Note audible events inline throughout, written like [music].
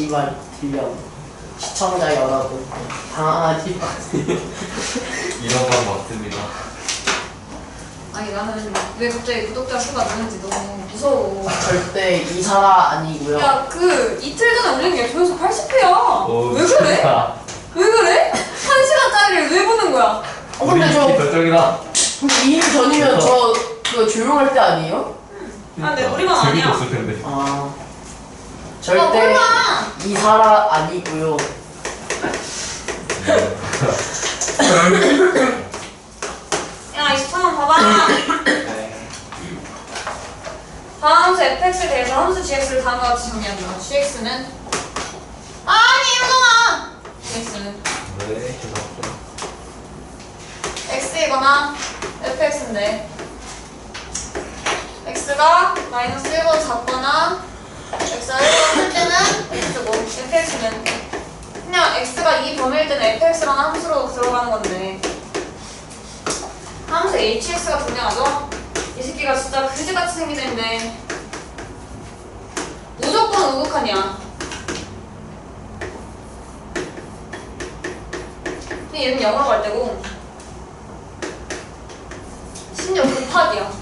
아 씨발 들려 시청자 여러분 당황하지 마세요 이런 건 맞습니다. 아니, 나는 왜 갑자기 구독자 수가 느는지 너무 무서워. 절대 이사가 아니고요 야, 그 이틀 전에 올린 게 조회수 80회야. 오, 왜 그래? 진짜. 왜 그래? 한 시간짜리를 왜 보는 거야? 어, 우리 근데 저 결정이다. 2일 전이면 저 그거 조용할 때 아니에요? 아, 네, 우리만 아니야. 재밌었을 텐데. 아 아, 절대! 이사라 아니고요 야, 23번 봐봐. 다음 함수 fx에 대해서 함수 gx를 다음과 같이 정리한다. gx는 아니 효정아. gx는 네, 죄송합니다. x이거나 fx인데 x가 마이너스 1보다 작거나 x가 1보다 클 때는 x고 fx는 그냥 x가 이 범위일 때는 fx라는 함수로 들어가는 건데. 함수 hx가 분명하죠? 이 새끼가 진짜 그지같이 생기는데. 무조건 우극하냐 근데 얘는 영어로 갈 때고 심지어 곱하기야.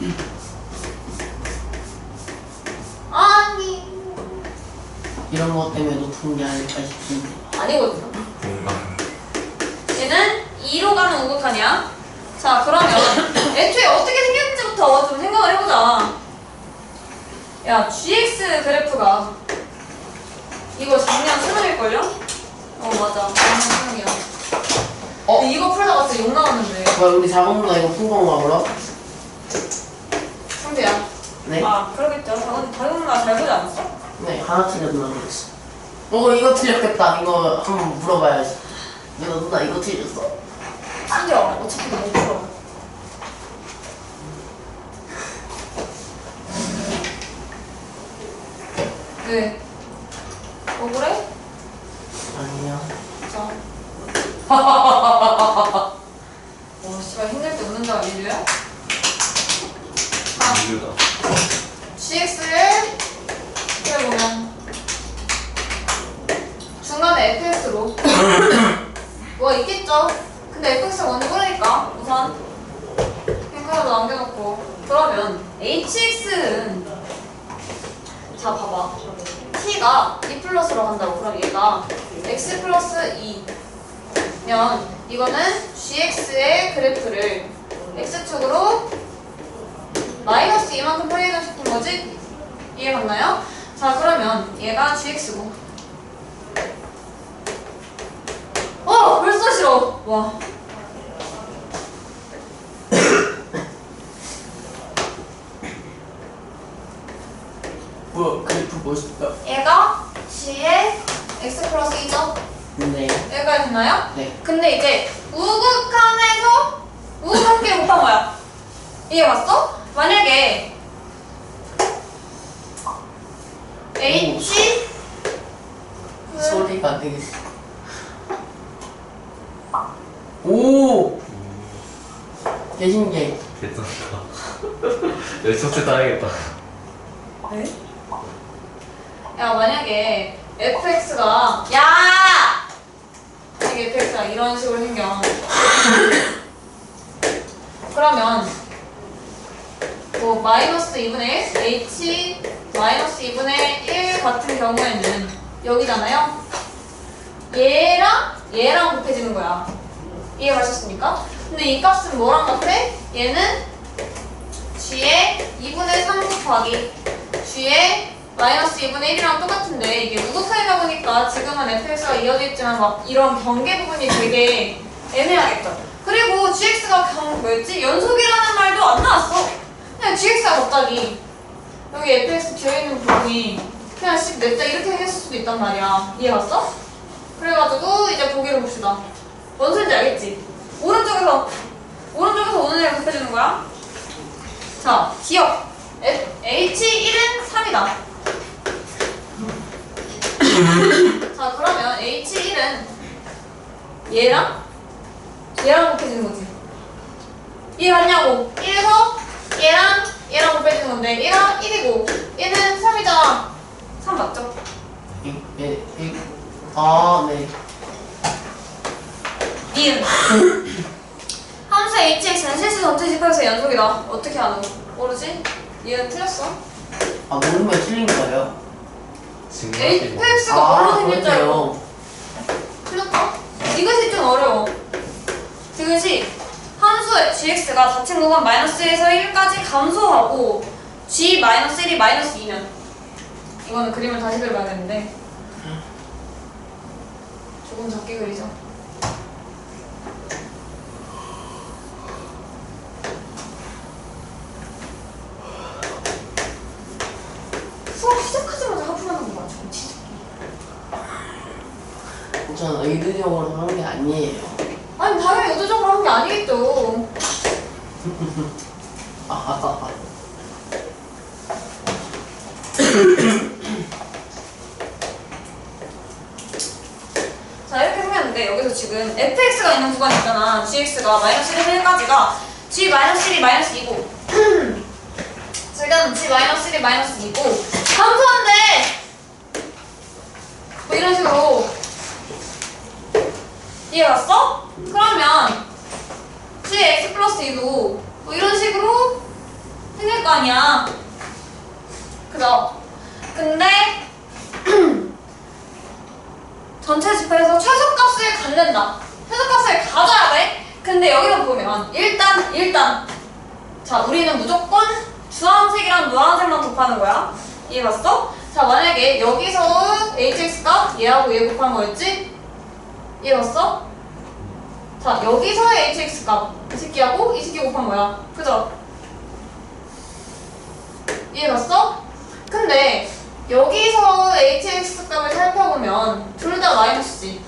아니 이런 것 때문에 높은 게 아닐까 싶은데 아니거든요 공감. 얘는 2로 가는 우극하냐 자 그러면 애초에 어떻게 생겼는지부터 좀 생각을 해보자 야 gx 그래프가 이거 작년 수능일걸요? 어 맞아 작년 수능이야 어? 이거 풀다가 진짜 욕 나왔는데 뭐야 우리 작은 누나 이거 푼 건가 보라? 상대야 네? 아 그러겠죠 다른 다른 누나 잘 보지 않았어? 네. 하나 틀렸나 그랬어. 어 이거 틀렸겠다. 이거 한번 물어봐야지. 내가 누나 이거 틀렸어? 상대야 어차피 못 풀어. 왜? 억울해? 아니야 자. [laughs] 와, 씨발 힘들 때 웃는 자가? 아, 이유다. GX를 해보면 중간에 FX로 [laughs] 뭐가 있겠죠? 근데 FX가 먼저 그러니까 우선 펜카드 남겨놓고 그러면 HX는 자 봐봐 T가 2 플러스로 간다고 그럼 얘가 X 플러스 2면 이거는 GX의 그래프를 X축으로 마이너스 이만큼 편의점 시킨 거지? 이해 갔나요? 자 그러면 얘가 gx고 어 벌써 싫어 와 뭐야 그래프 멋있다 얘가 g의 x 플러스 2죠? 네 여기까지 됐나요? 네. 근데 이제 우극한에서 우극한끼리 곱한 거야 이해 갔어? 만약에 h 그 소리가 되게 오 개신기해 괜찮다. 여기 첫째 따야겠다. 네? 야 만약에 fx가 야 만약에 fx가 이런 식으로 생겨 그러면 뭐 마이너스 2분의 1 h 마이너스 2분의 1 같은 경우에는 여기잖아요 얘랑 얘랑 곱해지는 거야 이해 가셨습니까? 근데 이 값은 뭐랑 같아? 얘는 g의 2분의 3 곱하기 g의 마이너스 2분의 1이랑 똑같은데 이게 우극하이다 보니까 지금은 fx가 이어져 있지만 막 이런 경계 부분이 되게 애매하겠죠. 그리고 gx가 경 뭐였지? 연속이라는 말도 안 나왔어. 그냥 gx가 갑자기 여기 fx 뒤에 있는 부분이 그냥 10 냈자 이렇게 생겼을 수도 있단 말이야. 이해 갔어? 그래가지고 이제 보기를 봅시다. 뭔 소리인지 알겠지? 오른쪽에서 오른쪽에서 오는 애를 곱해주는 거야. 자, 기억. H1은 3이다. 자, 그러면 H1은 얘랑 얘랑 곱해지는 거지. 이해갔냐고. 1에서 얘랑 얘랑 곱해지는 건데 얘랑 1이고 얘는 3이잖아. 3 맞죠? 이, 예, 이, 아, 네. 니은. [laughs] 함수 hx는 실수 전체 집합에서 연속이다. 어떻게 아는? 모르지? 얘는 틀렸어. 아, 모르면 틀린 거예요? hx가 아, 뭘로 생길 줄 알고. 틀렸다? 이것이 좀 어려워. 이것이 함수 gx가 자칭 구간 마이너스 1에서 1까지 감소하고 g 마이너스 1이 마이너스 2면 이거는 그림을 다시 그려봐야 되는데 조금 작게 그리죠. 수업 시작하자마자 하품하는 거 맞죠? 저는 의도적으로 하는 게 아니에요. 아니 당연히 의도적으로 한게 아니겠죠. 자 이렇게 생겼는데 여기서 지금 fx가 있는 구간 있잖아. gx가 마이너스 1에서 1까지가 g 마이너스 1이 마이너스 2고. 지금 [clears throat] g 마이너스 1이 마이너스 2고. 감소한데! 뭐 이런 식으로. 이해갔어? 그러면 gx 플러스 2도 뭐 이런 식으로 생길 거 아니야 그죠? 근데 [clears throat] 전체 집회에서 최소값을 갖는다. 최소값을 가져야 돼. 근데 여기서 보면 일단 일단 자 우리는 무조건 주황색이랑 노란색만 곱하는 거야. 이해 갔어? 자 만약에 여기서 hx가 얘하고 얘 곱한 거였지? 이해 갔어? 자 여기서의 hx가 이 새끼하고 이 새끼 곱한 거야. 그죠? 이해 갔어? 근데 여기서 hx 값을 살펴보면 둘 다 마이너스지.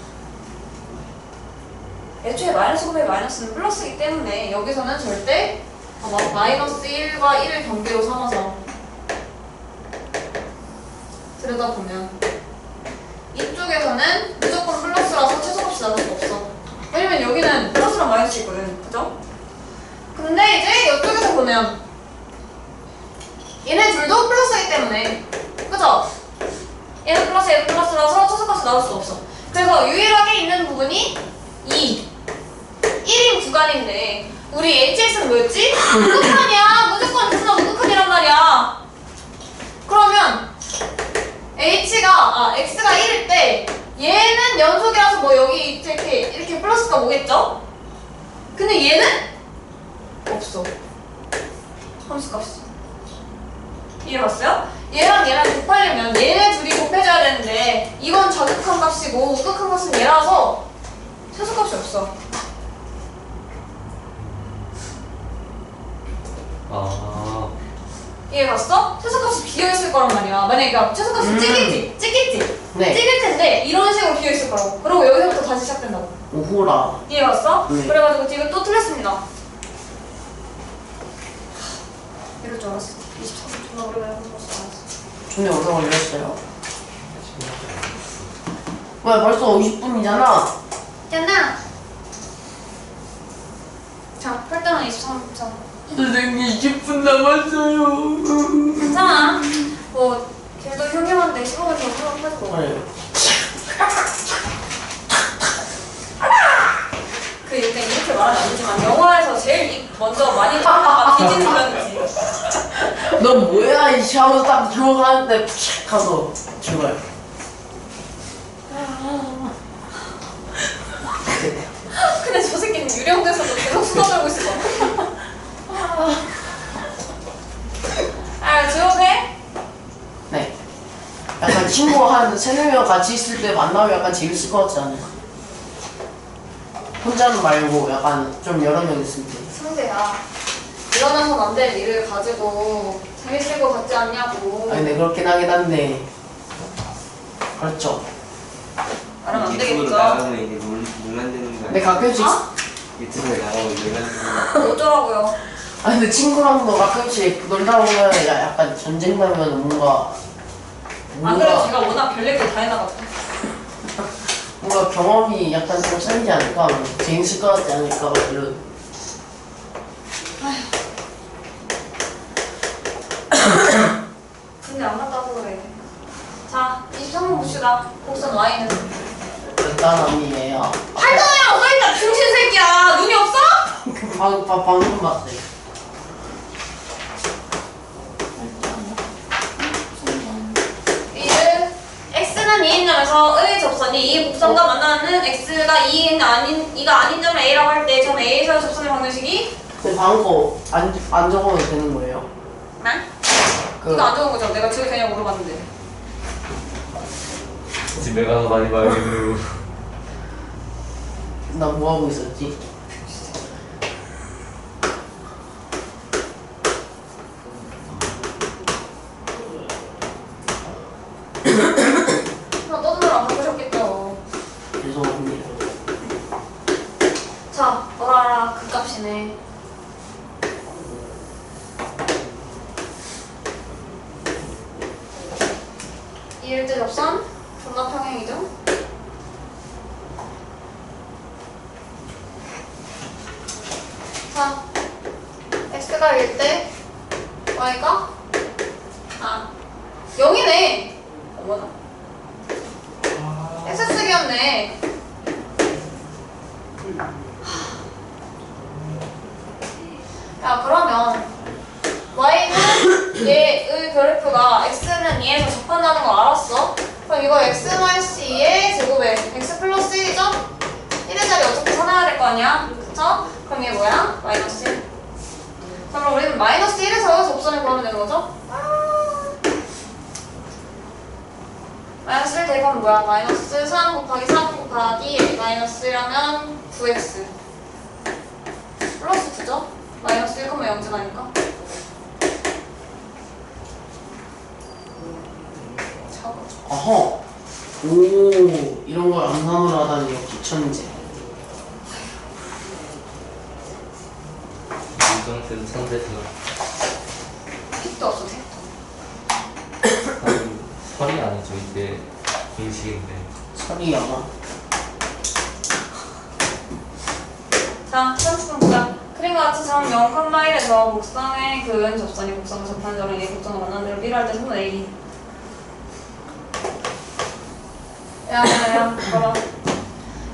애초에 마이너스 곱하기 마이너스는 플러스이기 때문에 여기서는 절대 아마 마이너스 1과 1을 경계로 삼아서 들여다보면 이쪽에서는 무조건 플러스라서 최소값이 나올 수 없어. 왜냐면 여기는 플러스랑 마이너스 있거든. 그죠? 근데 이제 이쪽에서 보면 얘네 둘도 플러스이기 때문에 그죠? 얘는 플러스 얘는 플러스라서 최소값이 나올 수 없어 그래서 유일하게 있는 부분이 2 1인 구간인데 우리 hx는 뭐였지? 무극한이야 무조건 누나 무극한이란 말이야 그러면 h가 아 x가 1일 때 얘는 연속이라서 뭐 여기 이렇게 이렇게 플러스가 오겠죠? 근데 얘는 없어 함수값이 이해봤어요? 얘랑 얘랑 곱하려면 얘네 둘이 곱해줘야 되는데 이건 좌극한 값이고 우극한 값은 얘라서 최소값이 없어. 아, 이해갔어? 최소값이 비어있을 거란 말이야. 만약에 그러니까 최소값이 음. 찍겠지? 찍겠지? 네. 찍을 텐데 이런 식으로 비어 있을 거라고. 그리고 여기서부터 다시 시작된다고. 오호라. 이해 갔어? 네. 그래가지고 지금 또 틀렸습니다. 이럴 줄 알았어. 23분 존나 오래 알았어. 존나 오래 걸렸어요. 왜 벌써 50분이잖아? 됐나? 자, 활동은 23분 전. 선생님 20분 남았어요. 괜찮아. 뭐, 걔도 형님한테 15분 더 수업해주고. 네. 그 일단 이렇게 말하면 안 되지만, 영화에서 제일 이- 먼저 많이 나오다가 뒤지는 편이지. 너 뭐야 이 샤워 딱 들어가는데 픽 하고 죽어요. 근데 저 새끼는 유령돼서도 계속 수다 떨고 있어. [laughs] 아, 조용해? 네. 약간 친구 한 세네 명 같이 있을 때 만나면 약간 재밌을 것 같지 않아요? 혼자는 말고 약간 좀 여러 명 있을 때. 상대야. 일어나선 안 될 일을 가지고 재밌을 것 같지 않냐고. 아니 네 그렇긴 하긴 한데 그렇죠. 말하면 안 되겠죠. 근데 가끔씩 어? 유튜브에 나가면 놀란 되는 거야. 어쩌라고요? 아 근데 친구랑도 가끔씩 놀다 보면 야- 약간 전쟁 나면 뭔가 안 그래도 제가 워낙 별 얘기를 다 해나가지고. 뭔가 경험이 약간 좀 쌓이지 않을까? 재밌을 것 같지 않을까? 이런. 근데 안 맞다고 그래. 자, 23번 봅시다. 곡선 Y는. 일단 언니예요. 팔도이라고 써있다, 중신 새끼야! 눈이 없어? 방금 방- 방금 봤어요. 이를 x는 2인 점에서 의 접선이 이 곡선과 만나는 x가 2인 아닌 2가 아닌 점을 a라고 할 때 점 a에서 접선의 방정식이 근데 방금 거안 안 적어도 되는 거예요? 네? 그 이거 안 좋은 거죠? 내가 지금 그냥 물어봤는데. 집에 가서 많이 봐야겠네요. 나뭐 하고 있었지? 나 떠드느라 안 바꾸셨겠죠. 죄송합니다. 자, 뭐라라 그 값이네. 이일 때 접선 존나 평행이죠? 자, x가 1대 y가 아 0이네. 어머나. x축이었네. 야 그러면 y는 얘의 그래프가 x는 2에서 접한다는 거 알았어? 그럼 이거 x-2의 제곱에 x 플러스 1이죠? 1의 자리 어차피 찾아야 될 거 아니야? 그쵸? 그럼 얘 뭐야? 마이너스 1 그럼 우리는 마이너스 1에서 접선을 구하면 되는 거죠? 마이너스 1 대입하면 뭐야? 마이너스 3 곱하기 3 곱하기 1 마이너스 1하면 9x 플러스 9죠? 마이너스 1,0쯤하니까 작아 어허. 오 이런 걸 암산으로 하다니 역시 천재. 유정쌤 천재서 픽도 없어 택도 아니 설이 아니죠 이게 공식인데. 설이 아마. 자, 30분 보자 그림과 같이 점 0,1에서 곡선의 그 접선이 곡선과 접하는 점을 A 곡선과 만나는 대로 B를 할때 선은 A 야, 야, 야, 봐봐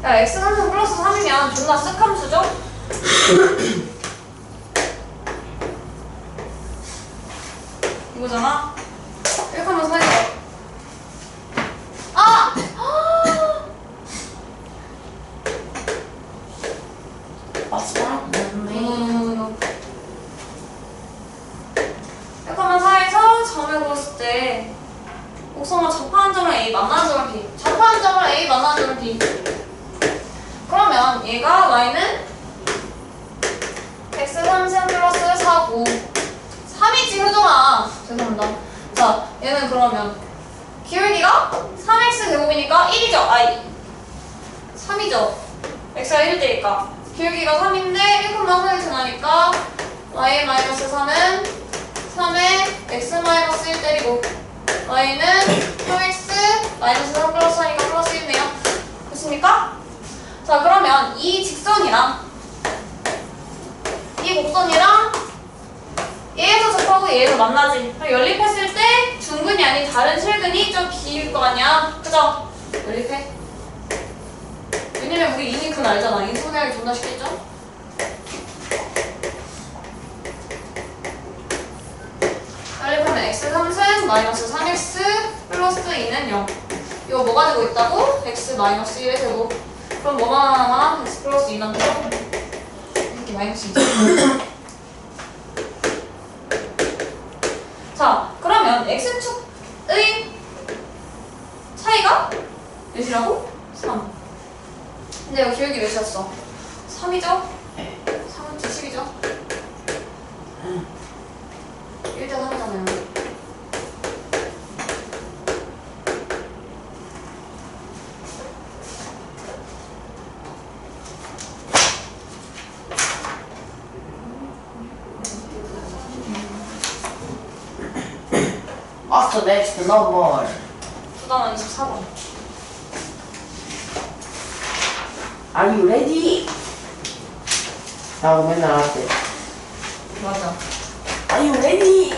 야, X 함수 플러스 3이면 존나 쓱 함수죠? 이거잖아? 1,4가 아! 음. 잠깐만 사이에서 점을 그었을 때 곡선과 접하는 점을 A, 만나는 점을 B 접하는 점을 A, 만나는 점을 B 그러면 얘가 Y는 X 3 플러스 4, 9 3이지 효정아 죄송합니다 자 얘는 그러면 기울기가 3x 제곱이니까 1이죠 I 3이죠 x가 1일 때니까 기울기가 3인데 1,4이 지나니까 y-3은 3에 x-1 때리고 y는 3x 마이너스 3 플러스 4니까 플러스 1이네요 됐습니까? 자 그러면 이 직선이랑 이 곡선이랑 얘에서 접하고 얘에서 만나지 연립했을 때 중근이 아닌 다른 실근이 좀 비일 거 아니야 그죠? 연립해 왜냐면 우리 이니크는 알잖아. 인수분해하기 존나 쉽겠죠? 연립하면 x 3승 마이너스 3x 플러스 2는 0. 이거 뭐 가지고 있다고? x 마이너스 1의 제곱. 그럼 뭐만 하나? x 플러스 2 남죠? 이렇게 마이너스 2죠. [laughs] 자, 그러면 x축의 차이가 몇이라고? 3. 근데 여기 기울기 몇이었어? 3이죠? 네. 3은 주식이죠? 1대 3이잖아요. Next number? 부담은 24번. Are you ready? 라고 맨날 할때 맞아. Are you ready?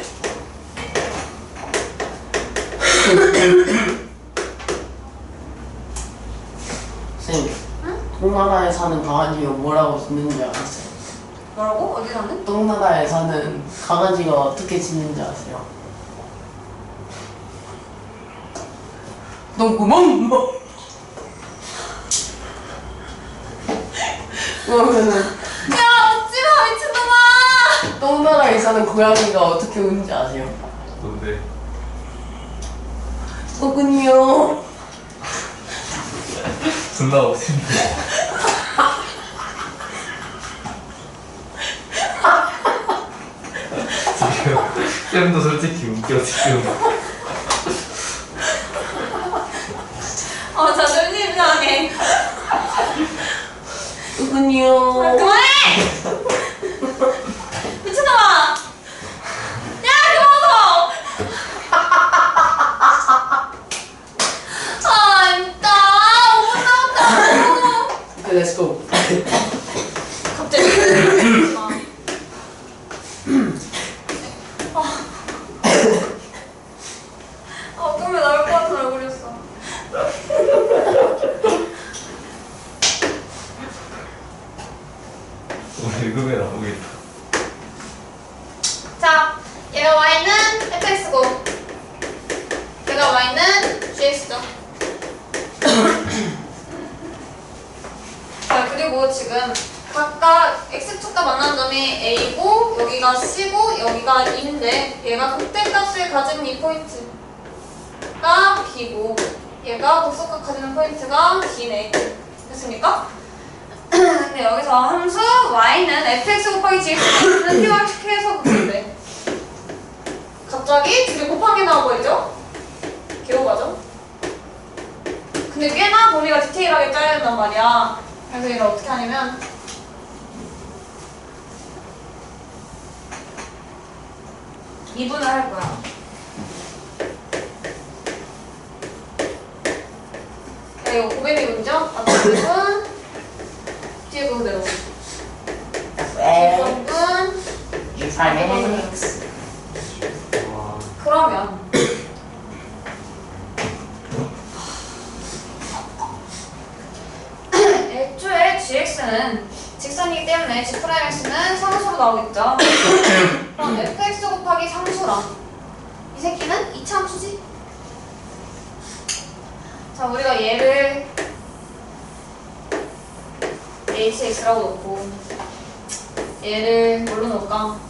선생님 동나라에 사는 강아지가 뭐라고 짖는지 아세요? 뭐라고? 어디 사는? 동나라에 사는 강아지가 어떻게 짖는지 아세요? 똥구멍 뭐 그러면은 야, 웃지 마, 미친놈아! 똥나라에 사는 고양이가 어떻게 우는지 아세요? 뭔데? 똥군요 존나 웃긴데. 지금 쌤도 솔직히 웃겨 지금. 어, 자존심 상해. 똥군요 그만해! [laughs] 미친놈아! 야, 그만 웃어! [laughs] 아, 진짜 렛츠고 갑자기. 아, 아, 꿈에 나올 것 같은 얼굴이었어. 오늘 금에 나오겠다. 자, 얘가 y는 fx고, 얘가 y는 gx죠. 자, 그리고 지금 각각 x축과 만나는 점이 a고, 여기가 c고, 여기가 2인데, 얘가 극대값을 가진 이 포인트가 b고, 얘가 독소값 가지는 포인트가 d네. 됐습니까? [clears throat] 근데 여기서 함수 y는 fx 곱하기 gx는 띄워시켜서 그런데 갑자기 둘이 곱하기 나와버리죠? 개오바죠? 근데 꽤나 범위가 디테일하게 짜여진단 말이야 그래서 이걸 어떻게 하냐면 이분을 할 거야 야 이거 고백이 문죠? 앞에 부분 뒤에 부분 내려오고 뒤에 F 부분 X 와. 그러면 애초에 gx는 직선이기 때문에 g'x는 상수로 나오겠죠. 그럼 fx 곱하기 상수랑 이 새끼는 이차함수지. 자 우리가 얘를 hx라고 놓고 얘를 뭘로 놓을까?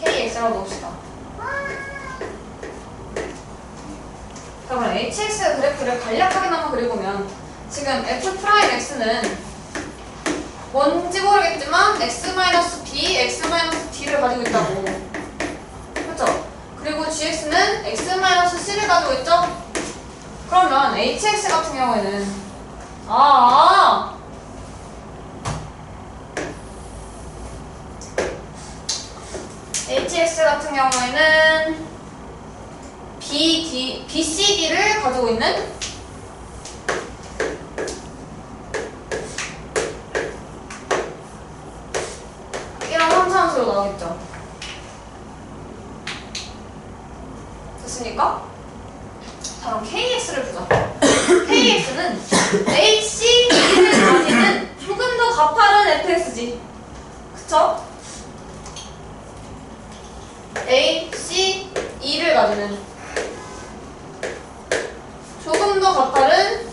kx라고 놓읍시다. 그러면 hx 그래프를 간략하게나마 그려보면 지금 f'x는 뭔지 모르겠지만 x-b, x-d를 가지고 있다고 그렇죠? 그리고 gx는 x-c를 가지고 있죠? 그러면 hx 같은 경우에는 아 hx 같은 경우에는 BD, BCD를 가지고 있는 이런 함수함수로 나오겠죠. 됐습니까? 자, 그럼 KX를 보자. KX는 HC를 가지는 조금 더 가파른 FX지. 그쵸? A, C, E를 가지는 조금 더 가파른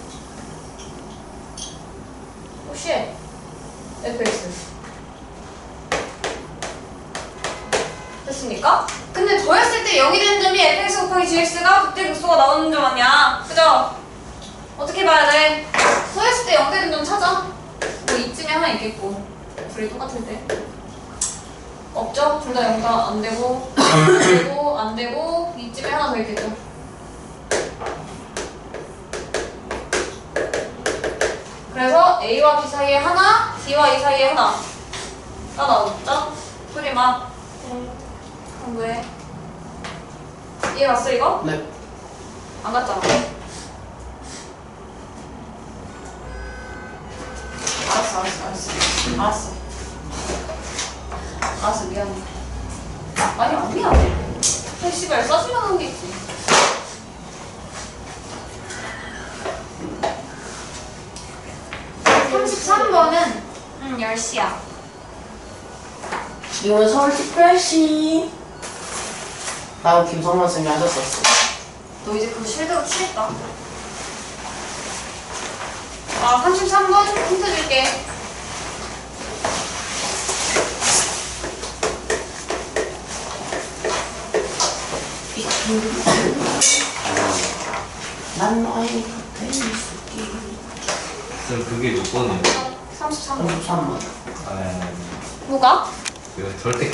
오씨 fx 됐습니까? 근데 0이 되는 점이 fx 곱하기 gx가 극대 극소가 나오는 점 아니야 그죠? 어떻게 봐야 돼? 더했을 때 0 되는 점 찾아 뭐 이쯤에 하나 있겠고 둘이 똑같을 때 없죠? 둘 다 0가 안 되고 안 되고 안 되고 이쯤에 하나 더 있겠죠 그래서 A와 B 사이에 하나, D와 E 사이에 하나 가 나오겠죠? 소리만 공부해 이해 갔어 이거? 네 안 갔잖아 알았어, 알았어, 알았어. 알았어. 알았어, 미안해. 아니, 안 미안해. 그냥 씨발 써주면 하겠지. 삼십삼 번은 음, 10시야. 이건 서울 특별시. 나 김성만 쌤이 하셨었어. 너 이제 그거 실대로 치겠다. 아, 33번 힌트 줄게. 난 너의 곁에 있을게. 쌤 그게 몇 번이에요? 33번. 33번. 아니 아니 아니 뭐가? 이거 절대